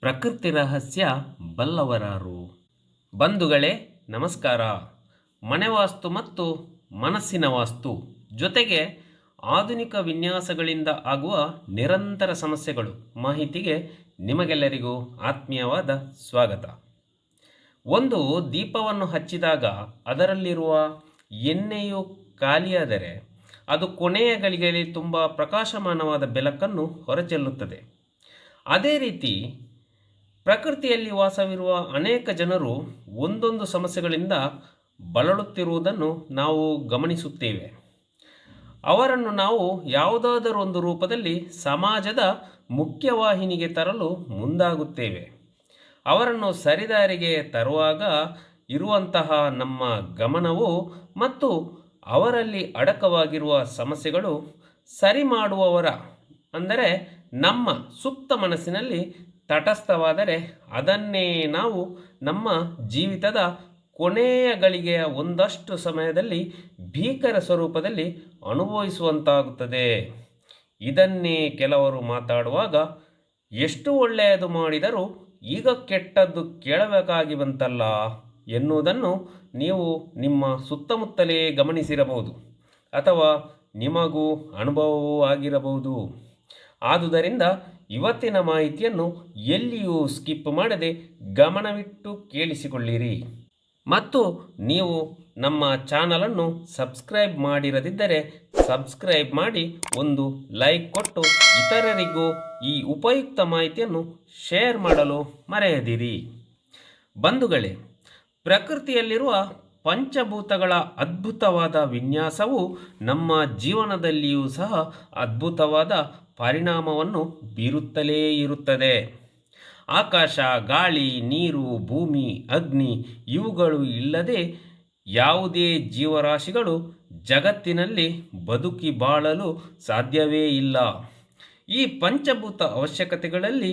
ಪ್ರಕೃತಿ ರಹಸ್ಯ ಬಲ್ಲವರಾರು. ಬಂಧುಗಳೇ, ನಮಸ್ಕಾರ. ಮನೆ ವಾಸ್ತು ಮತ್ತು ಮನಸ್ಸಿನ ವಾಸ್ತು. ಜೊತೆಗೆ ಆಧುನಿಕ ವಿನ್ಯಾಸಗಳಿಂದ ಆಗುವ ನಿರಂತರ ಸಮಸ್ಯೆಗಳು. ಮಾಹಿತಿಗೆ ನಿಮಗೆಲ್ಲರಿಗೂ ಆತ್ಮೀಯವಾದ ಸ್ವಾಗತ. ಒಂದು ದೀಪವನ್ನು ಹಚ್ಚಿದಾಗ ಅದರಲ್ಲಿರುವ ಎಣ್ಣೆಯು ಖಾಲಿಯಾದರೆ ಅದು ಕೊನೆಯ ಗಳಿಗೆಯಲ್ಲಿ ತುಂಬ ಪ್ರಕಾಶಮಾನವಾದ ಬೆಳಕನ್ನು ಹೊರಚೆಲ್ಲುತ್ತದೆ. ಅದೇ ರೀತಿ ಪ್ರಕೃತಿಯಲ್ಲಿ ವಾಸವಿರುವ ಅನೇಕ ಜನರು ಒಂದೊಂದು ಸಮಸ್ಯೆಗಳಿಂದ ಬಳಲುತ್ತಿರುವುದನ್ನು ನಾವು ಗಮನಿಸುತ್ತೇವೆ. ಅವರನ್ನು ನಾವು ಯಾವುದಾದರೂ ಒಂದು ರೂಪದಲ್ಲಿ ಸಮಾಜದ ಮುಖ್ಯವಾಹಿನಿಗೆ ತರಲು ಮುಂದಾಗುತ್ತೇವೆ. ಅವರನ್ನು ಸರಿದಾರಿಗೆ ತರುವಾಗ ಇರುವಂತಹ ನಮ್ಮ ಗಮನವು ಮತ್ತು ಅವರಲ್ಲಿ ಅಡಕವಾಗಿರುವ ಸಮಸ್ಯೆಗಳು ಸರಿ ಮಾಡುವವರ, ಅಂದರೆ ನಮ್ಮ ಸುಪ್ತ ಮನಸ್ಸಿನಲ್ಲಿ ತಟಸ್ಥವಾದರೆ ಅದನ್ನೇ ನಾವು ನಮ್ಮ ಜೀವಿತದ ಕೊನೆಯ ಗಳಿಗೆಯ ಒಂದಷ್ಟು ಸಮಯದಲ್ಲಿ ಭೀಕರ ಸ್ವರೂಪದಲ್ಲಿ ಅನುಭವಿಸುವಂತಾಗುತ್ತದೆ. ಇದನ್ನೇ ಕೆಲವರು ಮಾತಾಡುವಾಗ, ಎಷ್ಟು ಒಳ್ಳೆಯದು ಮಾಡಿದರೂ ಈಗ ಕೆಟ್ಟದ್ದು ಕೇಳಬೇಕಾಗಿ ಬಂತಲ್ಲ ಎನ್ನುವುದನ್ನು ನೀವು ನಿಮ್ಮ ಸುತ್ತಮುತ್ತಲೇ ಗಮನಿಸಿರಬಹುದು ಅಥವಾ ನಿಮಗೂ ಅನುಭವವೂ ಆಗಿರಬಹುದು. ಆದುದರಿಂದ ಇವತ್ತಿನ ಮಾಹಿತಿಯನ್ನು ಎಲ್ಲಿಯೂ ಸ್ಕಿಪ್ ಮಾಡದೆ ಗಮನವಿಟ್ಟು ಕೇಳಿಸಿಕೊಳ್ಳಿರಿ. ಮತ್ತು ನೀವು ನಮ್ಮ ಚಾನಲನ್ನು ಸಬ್ಸ್ಕ್ರೈಬ್ ಮಾಡಿರದಿದ್ದರೆ ಸಬ್ಸ್ಕ್ರೈಬ್ ಮಾಡಿ ಒಂದು ಲೈಕ್ ಕೊಟ್ಟು ಇತರರಿಗೂ ಈ ಉಪಯುಕ್ತ ಮಾಹಿತಿಯನ್ನು ಶೇರ್ ಮಾಡಲು ಮರೆಯದಿರಿ. ಬಂಧುಗಳೇ, ಪ್ರಕೃತಿಯಲ್ಲಿರುವ ಪಂಚಭೂತಗಳ ಅದ್ಭುತವಾದ ವಿನ್ಯಾಸವು ನಮ್ಮ ಜೀವನದಲ್ಲಿಯೂ ಸಹ ಅದ್ಭುತವಾದ ಪರಿಣಾಮವನ್ನು ಬೀರುತ್ತಲೇ ಇರುತ್ತದೆ. ಆಕಾಶ, ಗಾಳಿ, ನೀರು, ಭೂಮಿ, ಅಗ್ನಿ ಇವುಗಳು ಇಲ್ಲದೆ ಯಾವುದೇ ಜೀವರಾಶಿಗಳು ಜಗತ್ತಿನಲ್ಲಿ ಬದುಕಿ ಬಾಳಲು ಸಾಧ್ಯವೇ ಇಲ್ಲ. ಈ ಪಂಚಭೂತ ಅವಶ್ಯಕತೆಗಳಲ್ಲಿ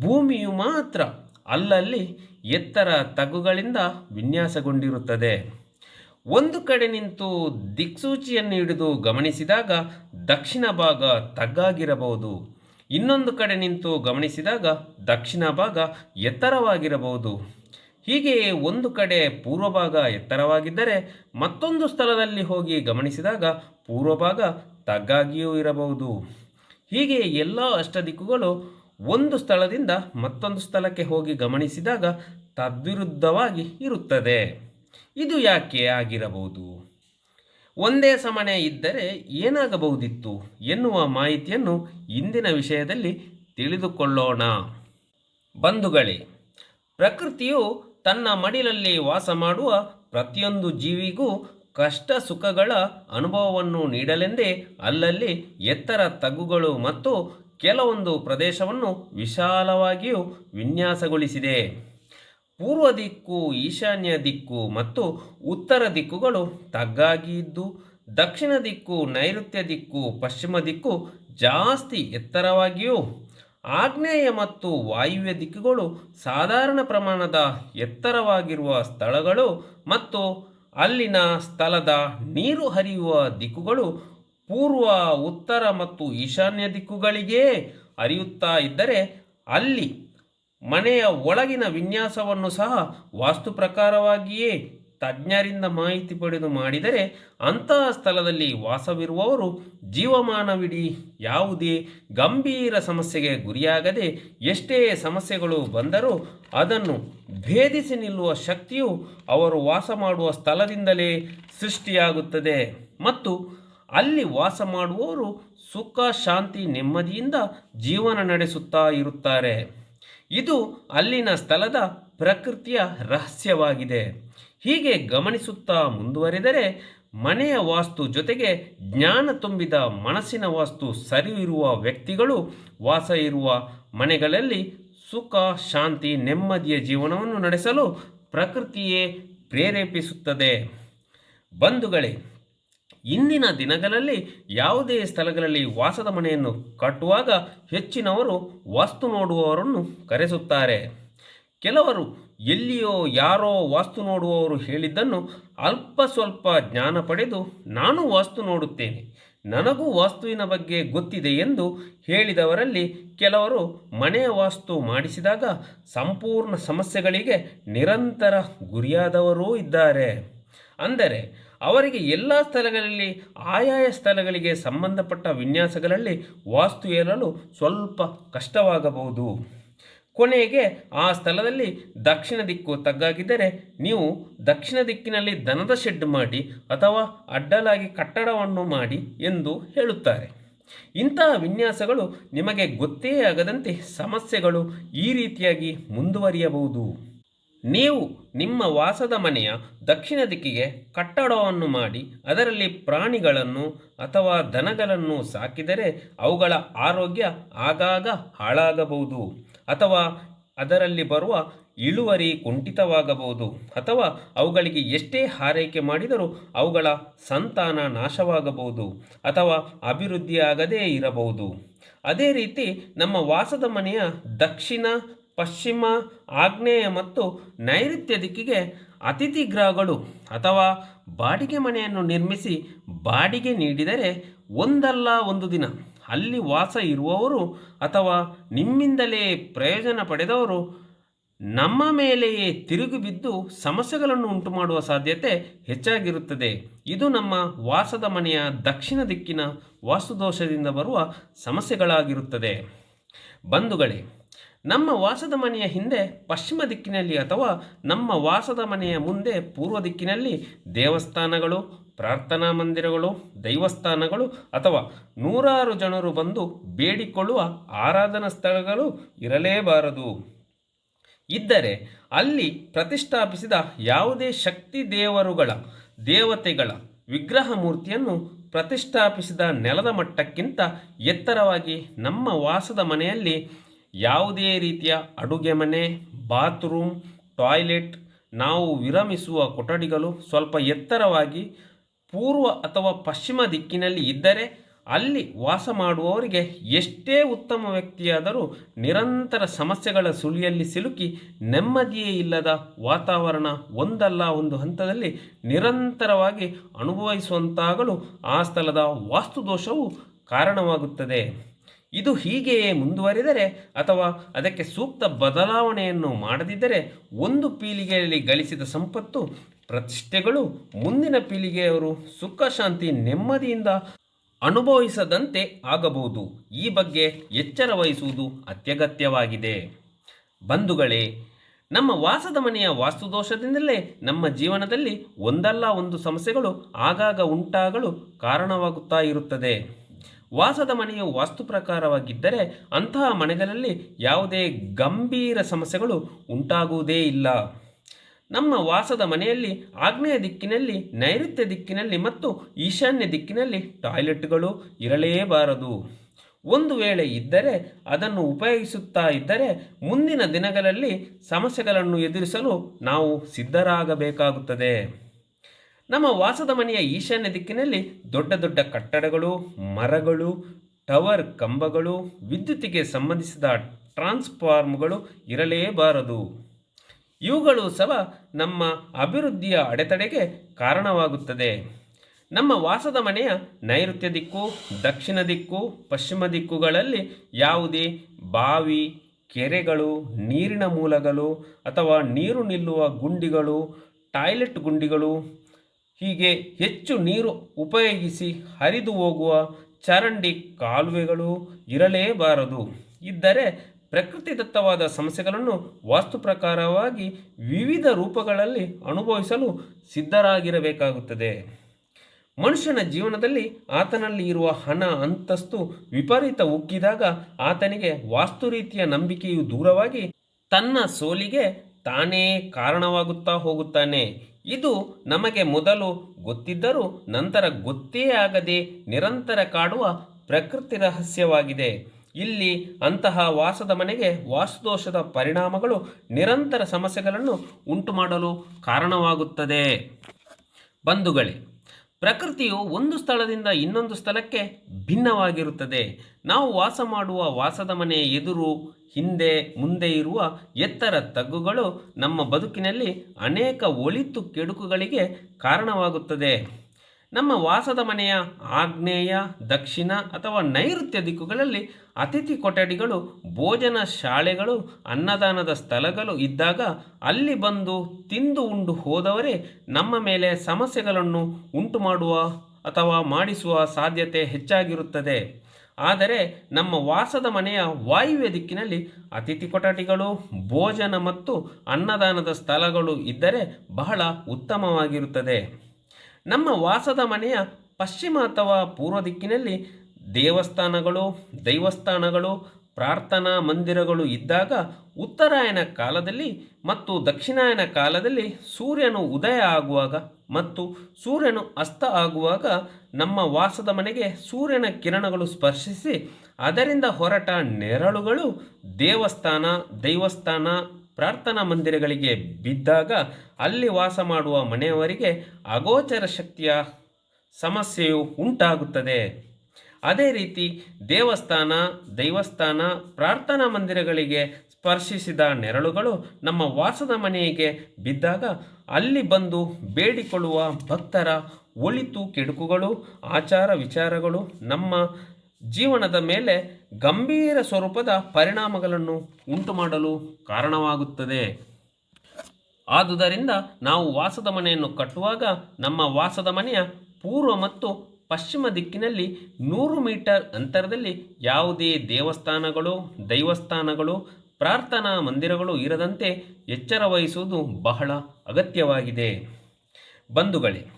ಭೂಮಿಯು ಮಾತ್ರ ಅಲ್ಲಲ್ಲಿ ಎತ್ತರ ತಗ್ಗುಗಳಿಂದ ವಿನ್ಯಾಸಗೊಂಡಿರುತ್ತದೆ. ಒಂದು ಕಡೆ ನಿಂತು ದಿಕ್ಸೂಚಿಯನ್ನು ಹಿಡಿದು ಗಮನಿಸಿದಾಗ ದಕ್ಷಿಣ ಭಾಗ ತಗ್ಗಾಗಿರಬಹುದು. ಇನ್ನೊಂದು ಕಡೆ ನಿಂತು ಗಮನಿಸಿದಾಗ ದಕ್ಷಿಣ ಭಾಗ ಎತ್ತರವಾಗಿರಬಹುದು. ಹೀಗೆ ಒಂದು ಕಡೆ ಪೂರ್ವ ಭಾಗ ಎತ್ತರವಾಗಿದ್ದರೆ ಮತ್ತೊಂದು ಸ್ಥಳದಲ್ಲಿ ಹೋಗಿ ಗಮನಿಸಿದಾಗ ಪೂರ್ವ ಭಾಗ ತಗ್ಗಾಗಿಯೂ ಇರಬಹುದು. ಹೀಗೆ ಎಲ್ಲ ಅಷ್ಟದಿಕ್ಕುಗಳು ಒಂದು ಸ್ಥಳದಿಂದ ಮತ್ತೊಂದು ಸ್ಥಳಕ್ಕೆ ಹೋಗಿ ಗಮನಿಸಿದಾಗ ತದ್ವಿರುದ್ಧವಾಗಿ ಇರುತ್ತದೆ. ಇದು ಯಾಕೆ ಆಗಿರಬಹುದು? ಒಂದೇ ಸಮನೆ ಇದ್ದರೆ ಏನಾಗಬಹುದಿತ್ತು ಎನ್ನುವ ಮಾಹಿತಿಯನ್ನು ಇಂದಿನ ವಿಷಯದಲ್ಲಿ ತಿಳಿದುಕೊಳ್ಳೋಣ. ಬಂಧುಗಳೇ, ಪ್ರಕೃತಿಯು ತನ್ನ ಮಡಿಲಲ್ಲಿ ವಾಸ ಮಾಡುವ ಪ್ರತಿಯೊಂದು ಜೀವಿಗೂ ಕಷ್ಟ ಸುಖಗಳ ಅನುಭವವನ್ನು ನೀಡಲೆಂದೇ ಅಲ್ಲಲ್ಲಿ ಎತ್ತರ ತಗ್ಗುಗಳು ಮತ್ತು ಕೆಲವೊಂದು ಪ್ರದೇಶವನ್ನು ವಿಶಾಲವಾಗಿಯೂ ವಿನ್ಯಾಸಗೊಳಿಸಿದೆ. ಪೂರ್ವ ದಿಕ್ಕು, ಈಶಾನ್ಯ ದಿಕ್ಕು ಮತ್ತು ಉತ್ತರ ದಿಕ್ಕುಗಳು ತಗ್ಗಾಗಿ ಇದ್ದು, ದಕ್ಷಿಣ ದಿಕ್ಕು, ನೈಋತ್ಯ ದಿಕ್ಕು, ಪಶ್ಚಿಮ ದಿಕ್ಕು ಜಾಸ್ತಿ ಎತ್ತರವಾಗಿಯೂ, ಆಗ್ನೇಯ ಮತ್ತು ವಾಯುವ್ಯ ದಿಕ್ಕುಗಳು ಸಾಧಾರಣ ಪ್ರಮಾಣದ ಎತ್ತರವಾಗಿರುವ ಸ್ಥಳಗಳು ಮತ್ತು ಅಲ್ಲಿನ ಸ್ಥಳದ ನೀರು ಹರಿಯುವ ದಿಕ್ಕುಗಳು ಪೂರ್ವ, ಉತ್ತರ ಮತ್ತು ಈಶಾನ್ಯ ದಿಕ್ಕುಗಳಿಗೆ ಹರಿಯುತ್ತಾ ಇದ್ದರೆ ಅಲ್ಲಿ ಮನೆಯ ಒಳಗಿನ ವಿನ್ಯಾಸವನ್ನು ಸಹ ವಾಸ್ತು ಪ್ರಕಾರವಾಗಿಯೇ ತಜ್ಞರಿಂದ ಮಾಹಿತಿ ಪಡೆದು ಮಾಡಿದರೆ ಅಂತಹ ಸ್ಥಳದಲ್ಲಿ ವಾಸವಿರುವವರು ಜೀವಮಾನವಿಡೀ ಯಾವುದೇ ಗಂಭೀರ ಸಮಸ್ಯೆಗೆ ಗುರಿಯಾಗದೆ ಎಷ್ಟೇ ಸಮಸ್ಯೆಗಳು ಬಂದರೂ ಅದನ್ನು ಭೇದಿಸಿ ನಿಲ್ಲುವ ಶಕ್ತಿಯು ಅವರು ವಾಸ ಮಾಡುವ ಸ್ಥಳದಿಂದಲೇ ಸೃಷ್ಟಿಯಾಗುತ್ತದೆ. ಮತ್ತು ಅಲ್ಲಿ ವಾಸ ಮಾಡುವವರು ಸುಖ, ಶಾಂತಿ, ನೆಮ್ಮದಿಯಿಂದ ಜೀವನ ನಡೆಸುತ್ತಾ ಇರುತ್ತಾರೆ. ಇದು ಅಲ್ಲಿನ ಸ್ಥಳದ ಪ್ರಕೃತಿಯ ರಹಸ್ಯವಾಗಿದೆ. ಹೀಗೆ ಗಮನಿಸುತ್ತಾ ಮುಂದುವರಿದರೆ ಮನೆಯ ವಾಸ್ತು ಜೊತೆಗೆ ಜ್ಞಾನ ತುಂಬಿದ ಮನಸ್ಸಿನ ವಾಸ್ತು ಸರಿ ಇರುವ ವ್ಯಕ್ತಿಗಳು ವಾಸ ಇರುವ ಮನೆಗಳಲ್ಲಿ ಸುಖ, ಶಾಂತಿ, ನೆಮ್ಮದಿಯ ಜೀವನವನ್ನು ನಡೆಸಲು ಪ್ರಕೃತಿಯೇ ಪ್ರೇರೇಪಿಸುತ್ತದೆ. ಬಂಧುಗಳೇ ಇಂದಿನ ದಿನಗಳಲ್ಲಿ ಯಾವುದೇ ಸ್ಥಳಗಳಲ್ಲಿ ವಾಸದ ಮನೆಯನ್ನು ಕಟ್ಟುವಾಗ ಹೆಚ್ಚಿನವರು ವಾಸ್ತು ನೋಡುವವರನ್ನು ಕರೆಸುತ್ತಾರೆ. ಕೆಲವರು ಎಲ್ಲಿಯೋ ಯಾರೋ ವಾಸ್ತು ನೋಡುವವರು ಹೇಳಿದ್ದನ್ನು ಅಲ್ಪ ಸ್ವಲ್ಪ ಜ್ಞಾನ ಪಡೆದು ನಾನು ವಾಸ್ತು ನೋಡುತ್ತೇನೆ. ನನಗೂ ವಾಸ್ತುವಿನ ಬಗ್ಗೆ ಗೊತ್ತಿದೆ ಎಂದು ಹೇಳಿದವರಲ್ಲಿ ಕೆಲವರು ಮನೆಯ ವಾಸ್ತು ಮಾಡಿಸಿದಾಗ ಸಂಪೂರ್ಣ ಸಮಸ್ಯೆಗಳಿಗೆ ನಿರಂತರ ಗುರಿಯಾದವರೂ ಇದ್ದಾರೆ. ಅಂದರೆ ಅವರಿಗೆ ಎಲ್ಲ ಸ್ಥಳಗಳಲ್ಲಿ, ಆಯಾಯ ಸ್ಥಳಗಳಿಗೆ ಸಂಬಂಧಪಟ್ಟ ವಿನ್ಯಾಸಗಳಲ್ಲಿ ವಾಸ್ತು ಏರಲು ಸ್ವಲ್ಪ ಕಷ್ಟವಾಗಬಹುದು. ಕೊನೆಗೆ, ಆ ಸ್ಥಳದಲ್ಲಿ ದಕ್ಷಿಣ ದಿಕ್ಕು ತಗ್ಗಾಗಿದ್ದರೆ ನೀವು ದಕ್ಷಿಣ ದಿಕ್ಕಿನಲ್ಲಿ ದನದ ಶೆಡ್ ಮಾಡಿ ಅಥವಾ ಅಡ್ಡಲಾಗಿ ಕಟ್ಟಡವನ್ನು ಮಾಡಿ ಎಂದು ಹೇಳುತ್ತಾರೆ. ಇಂತಹ ವಿನ್ಯಾಸಗಳು ನಿಮಗೆ ಗೊತ್ತೇ ಆಗದಂತೆ ಸಮಸ್ಯೆಗಳು ಈ ರೀತಿಯಾಗಿ ಮುಂದುವರಿಯಬಹುದು. ನೀವು ನಿಮ್ಮ ವಾಸದ ಮನೆಯ ದಕ್ಷಿಣ ದಿಕ್ಕಿಗೆ ಕಟ್ಟಡವನ್ನು ಮಾಡಿ, ಅದರಲ್ಲಿ ಪ್ರಾಣಿಗಳನ್ನು ಅಥವಾ ದನಗಳನ್ನು ಸಾಕಿದರೆ ಅವುಗಳ ಆರೋಗ್ಯ ಆಗಾಗ ಹಾಳಾಗಬಹುದು ಅಥವಾ ಅದರಲ್ಲಿ ಬರುವ ಇಳುವರಿ ಕುಂಠಿತವಾಗಬಹುದು ಅಥವಾ ಅವುಗಳಿಗೆ ಎಷ್ಟೇ ಹಾರೈಕೆ ಮಾಡಿದರೂ ಅವುಗಳ ಸಂತಾನ ನಾಶವಾಗಬಹುದು ಅಥವಾ ಅಭಿವೃದ್ಧಿಯಾಗದೇ ಇರಬಹುದು. ಅದೇ ರೀತಿ ನಮ್ಮ ವಾಸದ ಮನೆಯ ದಕ್ಷಿಣ ಪಶ್ಚಿಮ ಆಗ್ನೇಯ ಮತ್ತು ನೈಋತ್ಯ ದಿಕ್ಕಿಗೆ ಅತಿಥಿ ಗ್ರಹಗಳು ಅಥವಾ ಬಾಡಿಗೆ ಮನೆಯನ್ನು ನಿರ್ಮಿಸಿ ಬಾಡಿಗೆ ನೀಡಿದರೆ ಒಂದಲ್ಲ ಒಂದು ದಿನ ಅಲ್ಲಿ ವಾಸ ಇರುವವರು ಅಥವಾ ನಿಮ್ಮಿಂದಲೇ ಪ್ರಯೋಜನ ಪಡೆದವರು ನಮ್ಮ ಮೇಲೆಯೇ ತಿರುಗಿ ಬಿದ್ದು ಸಮಸ್ಯೆಗಳನ್ನು ಉಂಟು ಮಾಡುವ ಸಾಧ್ಯತೆ ಹೆಚ್ಚಾಗಿರುತ್ತದೆ. ಇದು ನಮ್ಮ ವಾಸದ ಮನೆಯ ದಕ್ಷಿಣ ದಿಕ್ಕಿನ ವಾಸ್ತುದೋಷದಿಂದ ಬರುವ ಸಮಸ್ಯೆಗಳಾಗಿರುತ್ತದೆ. ಬಂಧುಗಳೇ ನಮ್ಮ ವಾಸದ ಮನೆಯ ಹಿಂದೆ, ಪಶ್ಚಿಮ ದಿಕ್ಕಿನಲ್ಲಿ ಅಥವಾ ನಮ್ಮ ವಾಸದ ಮನೆಯ ಮುಂದೆ, ಪೂರ್ವ ದಿಕ್ಕಿನಲ್ಲಿ ದೇವಸ್ಥಾನಗಳು, ಪ್ರಾರ್ಥನಾ ಮಂದಿರಗಳು, ದೈವಸ್ಥಾನಗಳು ಅಥವಾ ನೂರಾರು ಜನರು ಬಂದು ಬೇಡಿಕೊಳ್ಳುವ ಆರಾಧನಾ ಸ್ಥಳಗಳು ಇರಲೇಬಾರದು. ಇದ್ದರೆ ಅಲ್ಲಿ ಪ್ರತಿಷ್ಠಾಪಿಸಿದ ಯಾವುದೇ ಶಕ್ತಿ ದೇವರುಗಳ, ದೇವತೆಗಳ ವಿಗ್ರಹ ಮೂರ್ತಿಯನ್ನು ಪ್ರತಿಷ್ಠಾಪಿಸಿದ ನೆಲದ ಮಟ್ಟಕ್ಕಿಂತ ಎತ್ತರವಾಗಿ ನಮ್ಮ ವಾಸದ ಮನೆಯಲ್ಲಿ ಯಾವುದೇ ರೀತಿಯ ಅಡುಗೆ ಮನೆ, ಬಾತ್ರೂಮ್, ಟಾಯ್ಲೆಟ್, ನಾವು ವಿರಮಿಸುವ ಕೊಠಡಿಗಳು ಸ್ವಲ್ಪ ಎತ್ತರವಾಗಿ ಪೂರ್ವ ಅಥವಾ ಪಶ್ಚಿಮ ದಿಕ್ಕಿನಲ್ಲಿ ಇದ್ದರೆ ಅಲ್ಲಿ ವಾಸ ಮಾಡುವವರಿಗೆ ಎಷ್ಟೇ ಉತ್ತಮ ವ್ಯಕ್ತಿಯಾದರೂ ನಿರಂತರ ಸಮಸ್ಯೆಗಳ ಸುಳಿಯಲ್ಲಿ ಸಿಲುಕಿ ನೆಮ್ಮದಿಯೇ ಇಲ್ಲದ ವಾತಾವರಣ ಒಂದಲ್ಲ ಒಂದು ಹಂತದಲ್ಲಿ ನಿರಂತರವಾಗಿ ಅನುಭವಿಸುವಂತಾಗಲು ಆ ಸ್ಥಳದ ವಾಸ್ತುದೋಷವು ಕಾರಣವಾಗುತ್ತದೆ. ಇದು ಹೀಗೆಯೇ ಮುಂದುವರಿದರೆ ಅಥವಾ ಅದಕ್ಕೆ ಸೂಕ್ತ ಬದಲಾವಣೆಯನ್ನು ಮಾಡದಿದ್ದರೆ ಒಂದು ಪೀಳಿಗೆಯಲ್ಲಿ ಗಳಿಸಿದ ಸಂಪತ್ತು, ಪ್ರತಿಷ್ಠೆಗಳು ಮುಂದಿನ ಪೀಳಿಗೆಯವರು ಸುಖ, ಶಾಂತಿ, ನೆಮ್ಮದಿಯಿಂದ ಅನುಭವಿಸದಂತೆ ಆಗಬಹುದು. ಈ ಬಗ್ಗೆ ಎಚ್ಚರ ವಹಿಸುವುದು ಅತ್ಯಗತ್ಯವಾಗಿದೆ. ಬಂಧುಗಳೇ, ನಮ್ಮ ವಾಸದ ಮನೆಯ ವಾಸ್ತುದೋಷದಿಂದಲೇ ನಮ್ಮ ಜೀವನದಲ್ಲಿ ಒಂದಲ್ಲ ಒಂದು ಸಮಸ್ಯೆಗಳು, ಆಗಾಗ ಉಂಟಾಗಲು ಕಾರಣವಾಗುತ್ತಾ ಇರುತ್ತದೆ. ವಾಸದ ಮನೆಯು ವಾಸ್ತು ಪ್ರಕಾರವಾಗಿದ್ದರೆ ಅಂತಹ ಮನೆಗಳಲ್ಲಿ ಯಾವುದೇ ಗಂಭೀರ ಸಮಸ್ಯೆಗಳು ಉಂಟಾಗುವುದೇ ಇಲ್ಲ. ನಮ್ಮ ವಾಸದ ಮನೆಯಲ್ಲಿ ಆಗ್ನೇಯ ದಿಕ್ಕಿನಲ್ಲಿ, ನೈಋತ್ಯ ದಿಕ್ಕಿನಲ್ಲಿ ಮತ್ತು ಈಶಾನ್ಯ ದಿಕ್ಕಿನಲ್ಲಿ ಟಾಯ್ಲೆಟ್ಗಳು ಇರಲೇಬಾರದು. ಒಂದು ವೇಳೆ ಇದ್ದರೆ ಅದನ್ನು ಉಪಯೋಗಿಸುತ್ತಾ ಇದ್ದರೆ ಮುಂದಿನ ದಿನಗಳಲ್ಲಿ ಸಮಸ್ಯೆಗಳನ್ನು ಎದುರಿಸಲು ನಾವು ಸಿದ್ಧರಾಗಬೇಕಾಗುತ್ತದೆ. ನಮ್ಮ ವಾಸದ ಮನೆಯ ಈಶಾನ್ಯ ದಿಕ್ಕಿನಲ್ಲಿ ದೊಡ್ಡ ದೊಡ್ಡ ಕಟ್ಟಡಗಳು, ಮರಗಳು, ಟವರ್ ಕಂಬಗಳು, ವಿದ್ಯುತ್ತಿಗೆ ಸಂಬಂಧಿಸಿದ ಟ್ರಾನ್ಸ್ಫಾರ್ಮ್ಗಳು ಇರಲೇಬಾರದು. ಇವುಗಳು ಸಹ ನಮ್ಮ ಅಭಿವೃದ್ಧಿಯ ಅಡೆತಡೆಗೆ ಕಾರಣವಾಗುತ್ತದೆ. ನಮ್ಮ ವಾಸದ ಮನೆಯ ನೈಋತ್ಯ ದಿಕ್ಕು, ದಕ್ಷಿಣ ದಿಕ್ಕು, ಪಶ್ಚಿಮ ದಿಕ್ಕುಗಳಲ್ಲಿ ಯಾವುದೇ ಬಾವಿ, ಕೆರೆಗಳು, ನೀರಿನ ಮೂಲಗಳು ಅಥವಾ ನೀರು ನಿಲ್ಲುವ ಗುಂಡಿಗಳು, ಟಾಯ್ಲೆಟ್ ಗುಂಡಿಗಳು ಹೀಗೆ ಹೆಚ್ಚು ನೀರು ಉಪಯೋಗಿಸಿ ಹರಿದು ಹೋಗುವ ಚರಂಡಿ ಕಾಲುವೆಗಳು ಇರಲೇಬಾರದು. ಇದ್ದರೆ ಪ್ರಕೃತಿದತ್ತವಾದ ಸಮಸ್ಯೆಗಳನ್ನು ವಾಸ್ತು ಪ್ರಕಾರವಾಗಿ ವಿವಿಧ ರೂಪಗಳಲ್ಲಿ ಅನುಭವಿಸಲು ಸಿದ್ಧರಾಗಿರಬೇಕಾಗುತ್ತದೆ. ಮನುಷ್ಯನ ಜೀವನದಲ್ಲಿ ಆತನಲ್ಲಿ ಇರುವ ಹಣ, ಅಂತಸ್ತು ವಿಪರೀತ ಉಕ್ಕಿದಾಗ ಆತನಿಗೆ ವಾಸ್ತು ರೀತಿಯ ನಂಬಿಕೆಯು ದೂರವಾಗಿ ತನ್ನ ಸೋಲಿಗೆ ತಾನೇ ಕಾರಣವಾಗುತ್ತಾ ಹೋಗುತ್ತಾನೆ. ಇದು ನಮಗೆ ಮೊದಲು ಗೊತ್ತಿದ್ದರೂ ನಂತರ ಗೊತ್ತೇ ಆಗದೆ ನಿರಂತರ ಕಾಡುವ ಪ್ರಕೃತಿ ರಹಸ್ಯವಾಗಿದೆ. ಇಲ್ಲಿ ಅಂತಹ ವಾಸದ ಮನೆಗೆ ವಾಸುದೋಷದ ಪರಿಣಾಮಗಳು ನಿರಂತರ ಸಮಸ್ಯೆಗಳನ್ನು ಉಂಟುಮಾಡಲು ಕಾರಣವಾಗುತ್ತದೆ. ಬಂಧುಗಳೇ ಪ್ರಕೃತಿಯು ಒಂದು ಸ್ಥಳದಿಂದ ಇನ್ನೊಂದು ಸ್ಥಳಕ್ಕೆ ಭಿನ್ನವಾಗಿರುತ್ತದೆ. ನಾವು ವಾಸ ಮಾಡುವ ವಾಸದ ಮನೆ ಎದುರು, ಹಿಂದೆ, ಮುಂದೆ ಇರುವ ಎತ್ತರ ತಗ್ಗುಗಳು ನಮ್ಮ ಬದುಕಿನಲ್ಲಿ ಅನೇಕ ಒಳಿತು ಕೆಡುಕುಗಳಿಗೆ ಕಾರಣವಾಗುತ್ತದೆ. ನಮ್ಮ ವಾಸದ ಮನೆಯ ಆಗ್ನೇಯ ದಕ್ಷಿಣ ಅಥವಾ ನೈಋತ್ಯ ದಿಕ್ಕುಗಳಲ್ಲಿ ಅತಿಥಿ ಕೊಠಡಿಗಳು, ಭೋಜನ ಶಾಲೆಗಳು, ಅನ್ನದಾನದ ಸ್ಥಳಗಳು ಇದ್ದಾಗ ಅಲ್ಲಿ ಬಂದು ತಿಂದು ಉಂಡು ಹೋದವರೇ ನಮ್ಮ ಮೇಲೆ ಸಮಸ್ಯೆಗಳನ್ನು ಉಂಟು ಮಾಡುವ ಅಥವಾ ಮಾಡಿಸುವ ಸಾಧ್ಯತೆ ಹೆಚ್ಚಾಗಿರುತ್ತದೆ. ಆದರೆ ನಮ್ಮ ವಾಸದ ಮನೆಯ ವಾಯುವ್ಯ ದಿಕ್ಕಿನಲ್ಲಿ ಅತಿಥಿ ಕೊಠಡಿಗಳು, ಭೋಜನ ಮತ್ತು ಅನ್ನದಾನದ ಸ್ಥಳಗಳು ಇದ್ದರೆ ಬಹಳ ಉತ್ತಮವಾಗಿರುತ್ತದೆ. ನಮ್ಮ ವಾಸದ ಮನೆಯ ಪಶ್ಚಿಮ ಅಥವಾ ಪೂರ್ವ ದಿಕ್ಕಿನಲ್ಲಿ ದೇವಸ್ಥಾನಗಳು, ದೈವಸ್ಥಾನಗಳು, ಪ್ರಾರ್ಥನಾ ಮಂದಿರಗಳು ಇದ್ದಾಗ ಉತ್ತರಾಯಣ ಕಾಲದಲ್ಲಿ ಮತ್ತು ದಕ್ಷಿಣಾಯನ ಕಾಲದಲ್ಲಿ ಸೂರ್ಯನು ಉದಯ ಆಗುವಾಗ ಮತ್ತು ಸೂರ್ಯನು ಅಸ್ತ ಆಗುವಾಗ ನಮ್ಮ ವಾಸದ ಮನೆಗೆ ಸೂರ್ಯನ ಕಿರಣಗಳು ಸ್ಪರ್ಶಿಸಿ, ಅದರಿಂದ ಹೊರಟ ನೆರಳುಗಳು ದೇವಸ್ಥಾನ, ದೈವಸ್ಥಾನ ಪ್ರಾರ್ಥನಾ ಮಂದಿರಗಳಿಗೆ ಬಿದ್ದಾಗ ಅಲ್ಲಿ ವಾಸ ಮಾಡುವ ಮನೆಯವರಿಗೆ ಅಗೋಚರ ಶಕ್ತಿಯ ಸಮಸ್ಯೆಯು ಉಂಟಾಗುತ್ತದೆ. ಅದೇ ರೀತಿ ದೇವಸ್ಥಾನ, ದೈವಸ್ಥಾನ, ಪ್ರಾರ್ಥನಾ ಮಂದಿರಗಳಿಗೆ ಸ್ಪರ್ಶಿಸಿದ ನೆರಳುಗಳು ನಮ್ಮ ವಾಸದ ಮನೆಗೆ ಬಿದ್ದಾಗ ಅಲ್ಲಿ ಬಂದು ಬೇಡಿಕೊಳ್ಳುವ ಭಕ್ತರ ಒಳಿತು ಕೆಡುಕುಗಳು, ಆಚಾರ ವಿಚಾರಗಳು ನಮ್ಮ ಜೀವನದ ಮೇಲೆ ಗಂಭೀರ ಸ್ವರೂಪದ ಪರಿಣಾಮಗಳನ್ನು ಉಂಟು ಮಾಡಲು ಕಾರಣವಾಗುತ್ತದೆ. ಆದುದರಿಂದ ನಾವು ವಾಸದ ಮನೆಯನ್ನು ಕಟ್ಟುವಾಗ ನಮ್ಮ ವಾಸದ ಮನೆಯ ಪೂರ್ವ ಮತ್ತು ಪಶ್ಚಿಮ ದಿಕ್ಕಿನಲ್ಲಿ ನೂರು ಮೀಟರ್ ಅಂತರದಲ್ಲಿ ಯಾವುದೇ ದೇವಸ್ಥಾನಗಳು, ದೈವಸ್ಥಾನಗಳು, ಪ್ರಾರ್ಥನಾ ಮಂದಿರಗಳು ಇರದಂತೆ ಎಚ್ಚರ ವಹಿಸುವುದು ಬಹಳ ಅಗತ್ಯವಾಗಿದೆ. ಬಂಧುಗಳೇ,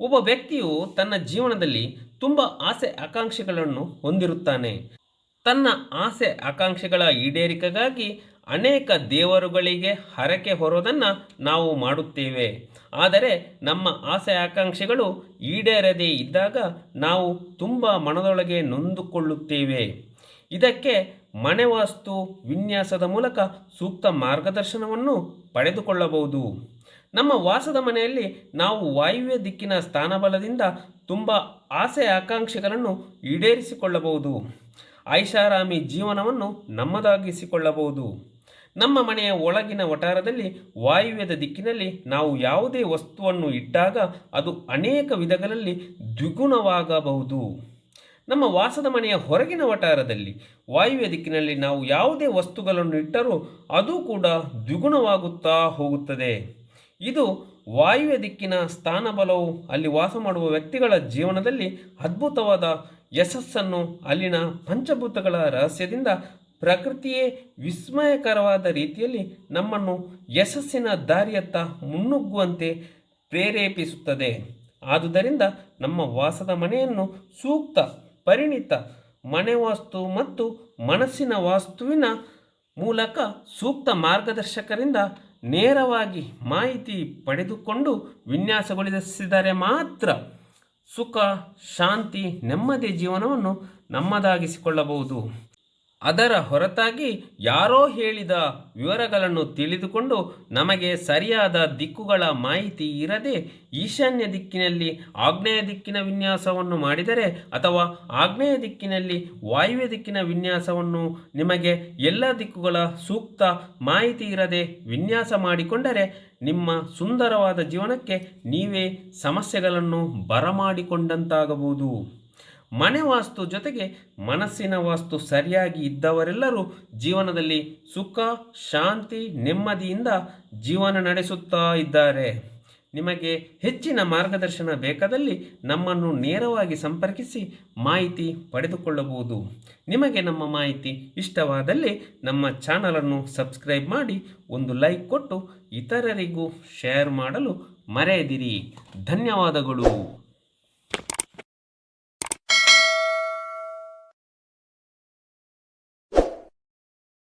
ಒಬ್ಬ ವ್ಯಕ್ತಿಯು ತನ್ನ ಜೀವನದಲ್ಲಿ ತುಂಬ ಆಸೆ ಆಕಾಂಕ್ಷೆಗಳನ್ನು ಹೊಂದಿರುತ್ತಾನೆ. ತನ್ನ ಆಸೆ ಆಕಾಂಕ್ಷೆಗಳ ಈಡೇರಿಕೆಗಾಗಿ ಅನೇಕ ದೇವರುಗಳಿಗೆ ಹರಕೆ ಹೊರೋದನ್ನು ನಾವು ಮಾಡುತ್ತೇವೆ. ಆದರೆ ನಮ್ಮ ಆಸೆ ಆಕಾಂಕ್ಷೆಗಳು ಈಡೇರದೇ ಇದ್ದಾಗ ನಾವು ತುಂಬ ಮನದೊಳಗೆ ನೊಂದುಕೊಳ್ಳುತ್ತೇವೆ. ಇದಕ್ಕೆ ಮನೆ ವಾಸ್ತು ವಿನ್ಯಾಸದ ಮೂಲಕ ಸೂಕ್ತ ಮಾರ್ಗದರ್ಶನವನ್ನು ಪಡೆದುಕೊಳ್ಳಬಹುದು. ನಮ್ಮ ವಾಸದ ಮನೆಯಲ್ಲಿ ನಾವು ವಾಯುವ್ಯ ದಿಕ್ಕಿನ ಸ್ಥಾನಬಲದಿಂದ ತುಂಬ ಆಸೆ ಆಕಾಂಕ್ಷೆಗಳನ್ನು ಈಡೇರಿಸಿಕೊಳ್ಳಬಹುದು. ಐಷಾರಾಮಿ ಜೀವನವನ್ನು ನಮ್ಮದಾಗಿಸಿಕೊಳ್ಳಬಹುದು. ನಮ್ಮ ಮನೆಯ ಒಳಗಿನ ವಟಾರದಲ್ಲಿ ವಾಯುವ್ಯದ ದಿಕ್ಕಿನಲ್ಲಿ ನಾವು ಯಾವುದೇ ವಸ್ತುವನ್ನು ಇಟ್ಟಾಗ ಅದು ಅನೇಕ ವಿಧಗಳಲ್ಲಿ ದ್ವಿಗುಣವಾಗಬಹುದು. ನಮ್ಮ ವಾಸದ ಮನೆಯ ಹೊರಗಿನ ವಟಾರದಲ್ಲಿ ವಾಯುವ್ಯ ದಿಕ್ಕಿನಲ್ಲಿ ನಾವು ಯಾವುದೇ ವಸ್ತುಗಳನ್ನು ಇಟ್ಟರೂ ಅದು ಕೂಡ ದ್ವಿಗುಣವಾಗುತ್ತಾ ಹೋಗುತ್ತದೆ. ಇದು ವಾಯುವ್ಯ ದಿಕ್ಕಿನ ಸ್ಥಾನಬಲವು ಅಲ್ಲಿ ವಾಸ ಮಾಡುವ ವ್ಯಕ್ತಿಗಳ ಜೀವನದಲ್ಲಿ ಅದ್ಭುತವಾದ ಯಶಸ್ಸನ್ನು ಅಲ್ಲಿನ ಪಂಚಭೂತಗಳ ರಹಸ್ಯದಿಂದ ಪ್ರಕೃತಿಯೇ ವಿಸ್ಮಯಕರವಾದ ರೀತಿಯಲ್ಲಿ ನಮ್ಮನ್ನು ಯಶಸ್ಸಿನ ದಾರಿಯತ್ತ ಮುನ್ನುಗ್ಗುವಂತೆ ಪ್ರೇರೇಪಿಸುತ್ತದೆ. ಆದುದರಿಂದ ನಮ್ಮ ವಾಸದ ಮನೆಯನ್ನು ಸೂಕ್ತ, ಪರಿಣಿತ ಮನೆ ವಾಸ್ತು ಮತ್ತು ಮನಸ್ಸಿನ ವಾಸ್ತುವಿನ ಮೂಲಕ ಸೂಕ್ತ ಮಾರ್ಗದರ್ಶಕರಿಂದ ನೇರವಾಗಿ ಮಾಹಿತಿ ಪಡೆದುಕೊಂಡು ವಿನ್ಯಾಸಗೊಳಿಸಿದರೆ ಮಾತ್ರ ಸುಖ ಶಾಂತಿ ನೆಮ್ಮದಿ ಜೀವನವನ್ನು ನಮ್ಮದಾಗಿಸಿಕೊಳ್ಳಬಹುದು. ಅದರ ಹೊರತಾಗಿ ಯಾರೋ ಹೇಳಿದ ವಿವರಗಳನ್ನು ತಿಳಿದುಕೊಂಡು ನಮಗೆ ಸರಿಯಾದ ದಿಕ್ಕುಗಳ ಮಾಹಿತಿ ಇರದೆ ಈಶಾನ್ಯ ದಿಕ್ಕಿನಲ್ಲಿ ಆಗ್ನೇಯ ದಿಕ್ಕಿನ ವಿನ್ಯಾಸವನ್ನು ಮಾಡಿದರೆ ಅಥವಾ ಆಗ್ನೇಯ ದಿಕ್ಕಿನಲ್ಲಿ ವಾಯುವ್ಯ ದಿಕ್ಕಿನ ವಿನ್ಯಾಸವನ್ನು ನಿಮಗೆ ಎಲ್ಲ ದಿಕ್ಕುಗಳ ಸೂಕ್ತ ಮಾಹಿತಿ ಇರದೆ ವಿನ್ಯಾಸ ಮಾಡಿಕೊಂಡರೆ ನಿಮ್ಮ ಸುಂದರವಾದ ಜೀವನಕ್ಕೆ ನೀವೇ ಸಮಸ್ಯೆಗಳನ್ನು ಬರಮಾಡಿಕೊಂಡಂತಾಗಬಹುದು. ಮನೆ ವಾಸ್ತು ಜೊತೆಗೆ ಮನಸ್ಸಿನ ವಾಸ್ತು ಸರಿಯಾಗಿ ಇದ್ದವರೆಲ್ಲರೂ ಜೀವನದಲ್ಲಿ ಸುಖ, ಶಾಂತಿ, ನೆಮ್ಮದಿಯಿಂದ ಜೀವನ ನಡೆಸುತ್ತಾ ಇದ್ದಾರೆ. ನಿಮಗೆ ಹೆಚ್ಚಿನ ಮಾರ್ಗದರ್ಶನ ಬೇಕಾದಲ್ಲಿ ನಮ್ಮನ್ನು ನೇರವಾಗಿ ಸಂಪರ್ಕಿಸಿ ಮಾಹಿತಿ ಪಡೆದುಕೊಳ್ಳಬಹುದು. ನಿಮಗೆ ನಮ್ಮ ಮಾಹಿತಿ ಇಷ್ಟವಾದಲ್ಲಿ ನಮ್ಮ ಚಾನಲನ್ನು ಸಬ್ಸ್ಕ್ರೈಬ್ ಮಾಡಿ ಒಂದು ಲೈಕ್ ಕೊಟ್ಟು ಇತರರಿಗೂ ಶೇರ್ ಮಾಡಲು ಮರೆಯದಿರಿ. ಧನ್ಯವಾದಗಳು.